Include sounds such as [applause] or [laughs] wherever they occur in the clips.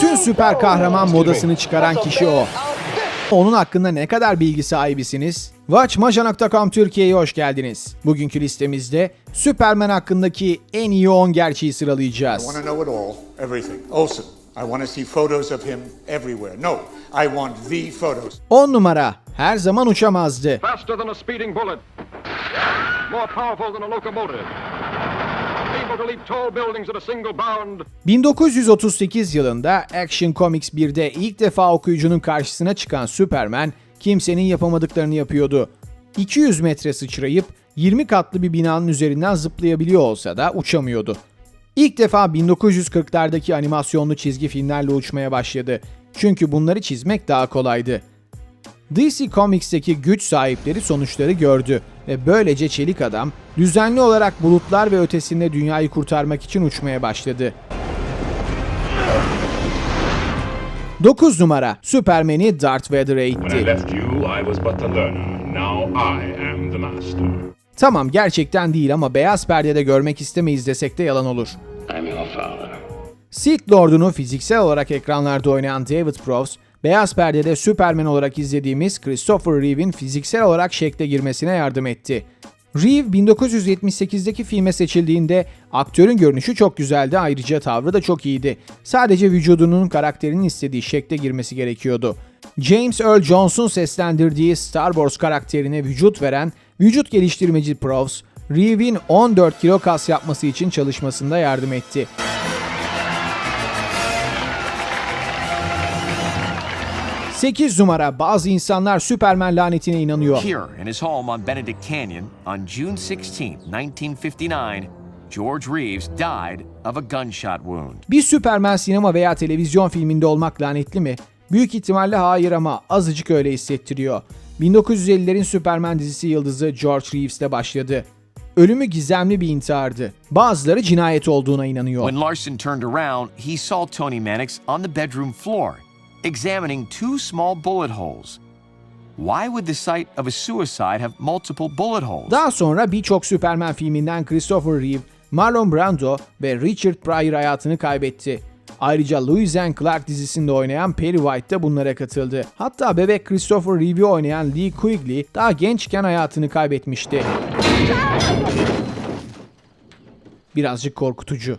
Bütün süper kahraman modasını çıkaran kişi o. Onun hakkında ne kadar bilgi sahibisiniz? Watchmaja.com Türkiye'ye hoş geldiniz. Bugünkü listemizde Superman hakkındaki en iyi 10 gerçeği sıralayacağız. I want to see photos of him everywhere. No, I want the photos. 10 numara her zaman uçamazdı. faster than a speeding bullet, more powerful than a locomotive, 1938 yılında Action Comics 1'de ilk defa okuyucunun karşısına çıkan Superman kimsenin yapamadıklarını yapıyordu. 200 metre sıçrayıp 20 katlı bir binanın üzerinden zıplayabiliyor olsa da uçamıyordu. İlk defa 1940'lardaki animasyonlu çizgi filmlerle uçmaya başladı. Çünkü bunları çizmek daha kolaydı. DC Comics'teki güç sahipleri sonuçları gördü ve böylece Çelik Adam düzenli olarak bulutlar ve ötesinde dünyayı kurtarmak için uçmaya başladı. 9 numara Superman'i Darth Vader'a itti. Tamam gerçekten değil ama beyaz perdede görmek istemeyiz desek de yalan olur. Sith Lord'unu fiziksel olarak ekranlarda oynayan David Prowse, beyaz perdede Superman olarak izlediğimiz Christopher Reeve'in fiziksel olarak şekle girmesine yardım etti. Reeve 1978'deki filme seçildiğinde aktörün görünüşü çok güzeldi ayrıca tavrı da çok iyiydi. Sadece vücudunun karakterinin istediği şekle girmesi gerekiyordu. James Earl Jones'un seslendirdiği Star Wars karakterine vücut veren vücut geliştirmeci Prowse, Reeve'in 14 kilo kas yapması için çalışmasında yardım etti. 8 numara bazı insanlar Superman lanetine inanıyor. Here in his home on Benedict Canyon, on June 16, 1959, George Reeves died of a gunshot wound. Bir Superman sinema veya televizyon filminde olmak lanetli mi? Büyük ihtimalle hayır ama azıcık öyle hissettiriyor. 1950'lerin Superman dizisi yıldızı George Reeves'te başladı. Ölümü gizemli bir intihardı. Bazıları cinayet olduğuna inanıyor. When Larson turned around, he saw Tony Mannix on the bedroom floor, examining two small bullet holes. Why would the site of a suicide have multiple bullet holes? Daha sonra birçok Superman filminden Christopher Reeve, Marlon Brando ve Richard Pryor hayatını kaybetti. Ayrıca Lois and Clark dizisinde oynayan Perry White da bunlara katıldı. Hatta bebek Christopher Reeve'i oynayan Lee Quigley daha gençken hayatını kaybetmişti. Birazcık korkutucu.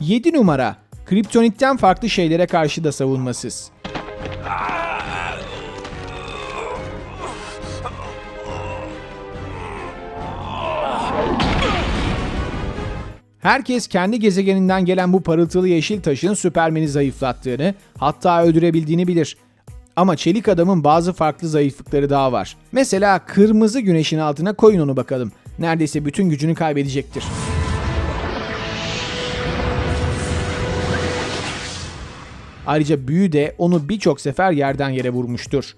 Yedi numara. Kriptonitten farklı şeylere karşı da savunmasız. Herkes kendi gezegeninden gelen bu parıltılı yeşil taşın Süpermen'i zayıflattığını, hatta öldürebildiğini bilir. Ama Çelik Adam'ın bazı farklı zayıflıkları daha var. Mesela kırmızı güneşin altına koyun onu bakalım. Neredeyse bütün gücünü kaybedecektir. Ayrıca büyü de onu birçok sefer yerden yere vurmuştur.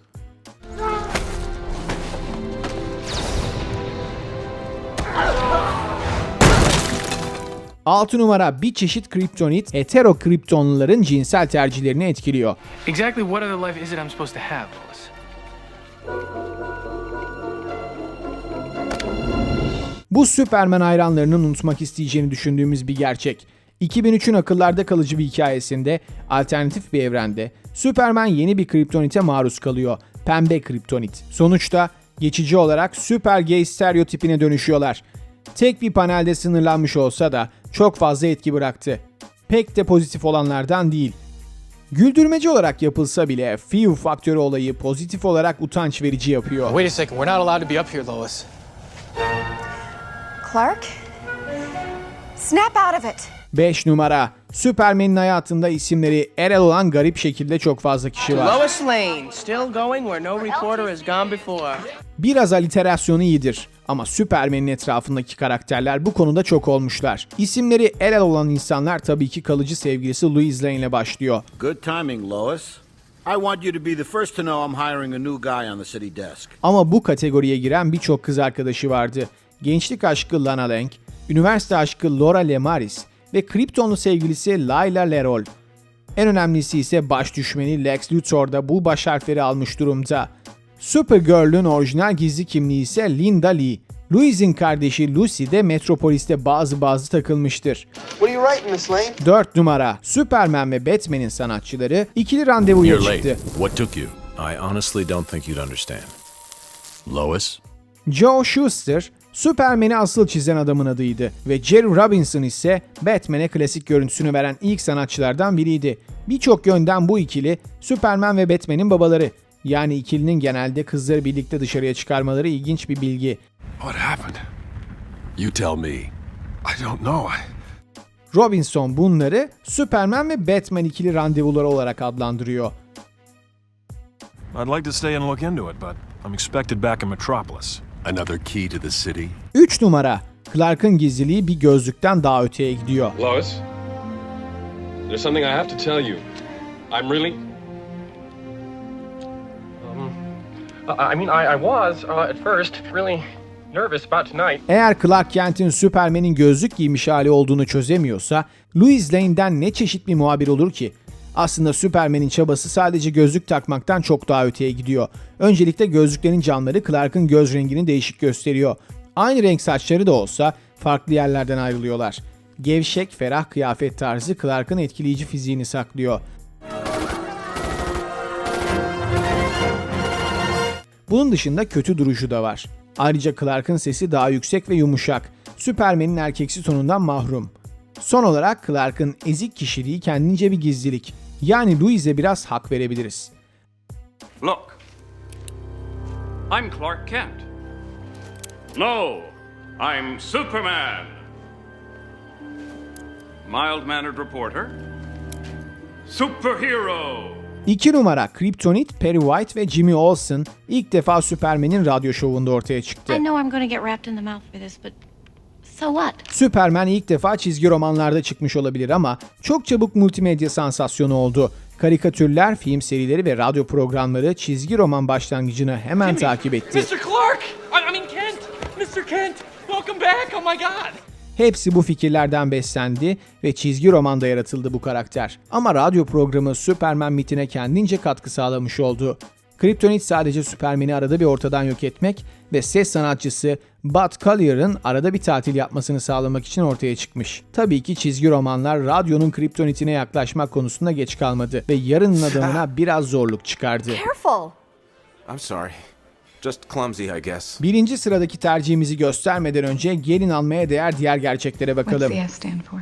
Altı numara bir çeşit kriptonit heterokriptonluların cinsel tercihlerini etkiliyor. Exactly what other life is it I'm supposed to have, Lois? Bu Superman hayranlarının unutmak isteyeceğini düşündüğümüz bir gerçek. 2003'ün akıllarda kalıcı bir hikayesinde alternatif bir evrende Superman yeni bir kriptonite maruz kalıyor. Pembe kriptonit. Sonuçta geçici olarak süper gay stereotipine dönüşüyorlar. Tek bir panelde sınırlanmış olsa da çok fazla etki bıraktı. Pek de pozitif olanlardan değil. Güldürmeci olarak yapılsa bile few faktörü olayı pozitif olarak utanç verici yapıyor. Wait a second, we're not allowed to be up here, Lois. Clark? Snap out of it. 5 numara. Superman'in hayatında isimleri Erel olan garip şekilde çok fazla kişi var. Lois Lane, still going where no reporter has gone before. Biraz aliterasyonu iyidir ama Superman'in etrafındaki karakterler bu konuda çok olmuşlar. İsimleri Erel olan insanlar tabii ki kalıcı sevgilisi Louis Lane ile başlıyor. Good timing, Lois. I want you to be the first to know I'm hiring a new guy on the city desk. Ama bu kategoriye giren birçok kız arkadaşı vardı. Gençlik aşkı Lana Lang, üniversite aşkı Laura Lemaris ve Kryptonlu sevgilisi Layla Lerol. En önemlisi ise baş düşmeni Lex Luthor da bu baş harfleri almış durumda. Supergirl'ün orijinal gizli kimliği ise Linda Lee. Louis'in kardeşi Lucy de Metropolis'te bazı bazı takılmıştır. What are you writing, Miss Lane? 4 numara Superman ve Batman'in sanatçıları ikili randevuya You're çıktı. late. What took you? I honestly don't think you'd understand. Lois? Joe Shuster, Superman'i asıl çizen adamın adıydı ve Jerry Robinson ise Batman'e klasik görüntüsünü veren ilk sanatçılardan biriydi. Birçok yönden bu ikili Superman ve Batman'in babaları. Yani ikilinin genelde kızları birlikte dışarıya çıkarmaları ilginç bir bilgi. What happened? You tell me. I don't know. Robinson bunları Superman ve Batman ikili randevuları olarak adlandırıyor. I'd like to stay and look into it, but I'm expected back in Metropolis. Another key to the city? 3 numara Clark'ın gizliliği bir gözlükten daha öteye gidiyor. Lois, there's something I have to tell you. I'm really. Um, I I mean, I, I was uh, at first really nervous about tonight. Eğer Clark Kent'in Superman'in gözlük giymiş hali olduğunu çözemiyorsa, Louis Lane'den ne çeşit bir muhabir olur ki? Aslında Superman'in çabası sadece gözlük takmaktan çok daha öteye gidiyor. Öncelikle gözlüklerin camları Clark'ın göz rengini değişik gösteriyor. Aynı renk saçları da olsa farklı yerlerden ayrılıyorlar. Gevşek, ferah kıyafet tarzı Clark'ın etkileyici fiziğini saklıyor. Bunun dışında kötü duruşu da var. Ayrıca Clark'ın sesi daha yüksek ve yumuşak. Superman'in erkeksi tonundan mahrum. Son olarak Clark'ın ezik kişiliği kendince bir gizlilik. Yani Louis'e biraz hak verebiliriz. Look, I'm Clark Kent. No, I'm Superman. Mild mannered reporter. Superhero. 2 numara Kryptonit, Perry White ve Jimmy Olsen ilk defa Superman'in radyo şovunda ortaya çıktı. I know I'm going to get wrapped in the mouth for this, but so what? Superman ilk defa çizgi romanlarda çıkmış olabilir ama çok çabuk multimedya sansasyonu oldu. Karikatürler, film serileri ve radyo programları çizgi roman başlangıcını hemen takip etti. Mr. Clark! I mean, Kent! Mr. Kent! Welcome back! Oh my god! Hepsi bu fikirlerden beslendi ve çizgi romanda yaratıldı bu karakter. Ama radyo programı Superman mitine kendince katkı sağlamış oldu. Kryptonit sadece Superman'i arada bir ortadan yok etmek ve ses sanatçısı Bud Collier'ın arada bir tatil yapmasını sağlamak için ortaya çıkmış. Tabii ki çizgi romanlar radyonun Kryptonit'ine yaklaşmak konusunda geç kalmadı ve yarının [laughs] adamına biraz zorluk çıkardı. Careful. I'm sorry. Just clumsy, I guess. Birinci sıradaki tercihimizi göstermeden önce gelin almaya değer diğer gerçeklere bakalım. S stand for?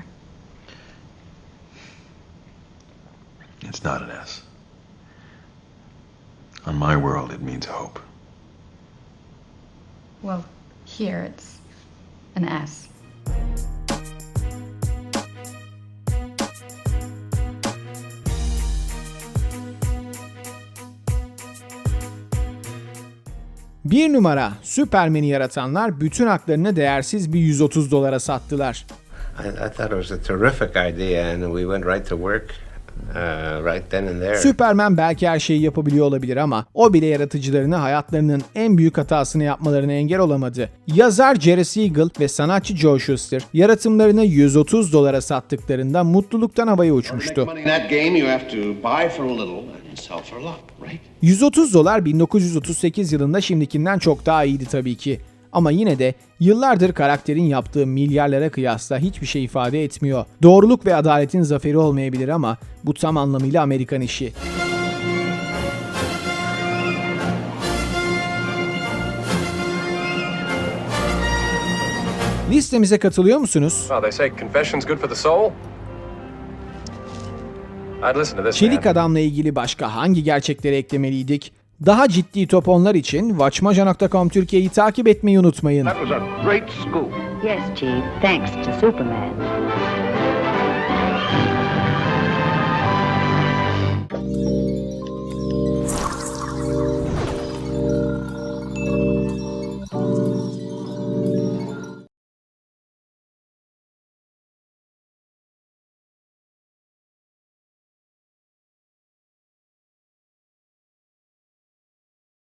It's not an S. On my world, it means hope. Well, here it's an S. Bir numara Superman'i yaratanlar bütün haklarını değersiz bir 130 dolara sattılar. I, I thought it was a terrific idea, and we went right to work uh, right then and there. Superman belki her şeyi yapabiliyor olabilir ama o bile yaratıcılarını hayatlarının en büyük hatasını yapmalarına engel olamadı. Yazar Jerry Siegel ve sanatçı Joe Shuster yaratımlarını 130 dolara sattıklarında mutluluktan havaya uçmuştu. in that game, you have to buy for a little and sell for a lot, right? 130 dolar 1938 yılında şimdikinden çok daha iyiydi tabii ki. Ama yine de yıllardır karakterin yaptığı milyarlara kıyasla hiçbir şey ifade etmiyor. Doğruluk ve adaletin zaferi olmayabilir ama bu tam anlamıyla Amerikan işi. Listemize katılıyor musunuz? Çelik. Adam'la ilgili başka hangi gerçekleri eklemeliydik? Daha ciddi top onlar için Watchmaja.com Türkiye'yi takip etmeyi unutmayın. That was a great scoop. Yes, Chief, thanks to Superman.